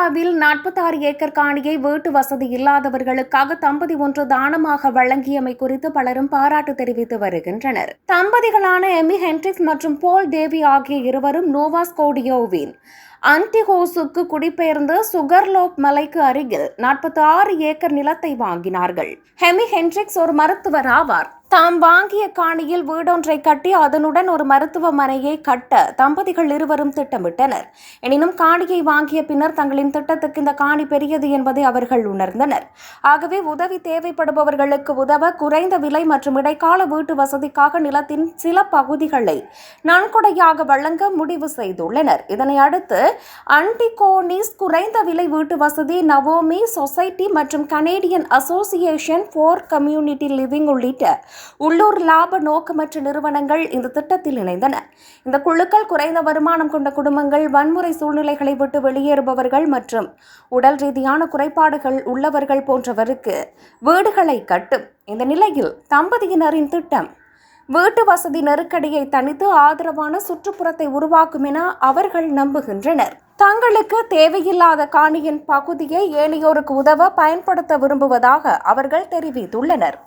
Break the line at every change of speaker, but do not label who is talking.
கேரளாவில் நாற்பத்தாறு ஏக்கர் காணியை வீட்டு வசதி இல்லாதவர்களுக்காக தம்பதி ஒன்று தானமாக வழங்கியமை குறித்து பலரும் பாராட்டு தெரிவித்து வருகின்றனர். தம்பதிகளான எமி ஹென்ட்ரிக்ஸ் மற்றும் போல் தேவி ஆகிய இருவரும் நோவாஸ்கோடியோவின் அன்டிஹோஸுக்கு குடிபெயர்ந்து சுகர்லோப் மலைக்கு அருகில் நாற்பத்தி ஆறு ஏக்கர் நிலத்தை வாங்கினார்கள். ஹெமி ஹென்ட்ரிக்ஸ் ஒரு மருத்துவர் ஆவார். தாம் வாங்கிய காணியில் வீடொன்றை கட்டி அதனுடன் ஒரு மருத்துவமனையை கட்ட தம்பதிகள் இருவரும் திட்டமிட்டனர். எனினும் காணியை வாங்கிய பின்னர் தங்களின் திட்டத்துக்கு இந்த காணி பெரியது என்பதை அவர்கள் உணர்ந்தனர். ஆகவே உதவி தேவைப்படுபவர்களுக்கு உதவ குறைந்த விலை மற்றும் இடைக்கால வீட்டு வசதிக்காக நிலத்தின் சில பகுதிகளை நன்கொடையாக வழங்க முடிவு செய்துள்ளனர். இதனை அடுத்து அன்டிகோனிஸ் குறைந்த விலை வீட்டு வசதி நவோமி சொசைட்டி மற்றும் Canadian association for community living உள்ளிட்ட உள்ளூர் லாப நோக்கமற்ற நிறுவனங்கள் இந்த திட்டத்தில் இணைந்தன. இந்த குழுக்கள் குறைந்த வருமானம் கொண்ட குடும்பங்கள் வன்முறை சூழ்நிலைகளை விட்டு வெளியேறுபவர்கள் மற்றும் உடல் ரீதியான குறைபாடுகள் உள்ளவர்கள் போன்றவருக்கு வீடுகளை கட்டும். இந்த நிலையில் தம்பதியினரின் திட்டம் வீட்டு வசதி நெருக்கடியை தணித்து ஆதரவான சுற்றுப்புறத்தை உருவாக்கும் என அவர்கள் நம்புகின்றனர். தங்களுக்கு தேவையில்லாத காணியின் பகுதியை ஏனையோருக்கு உதவ பயன்படுத்த விரும்புவதாக அவர்கள் தெரிவித்துள்ளனர்.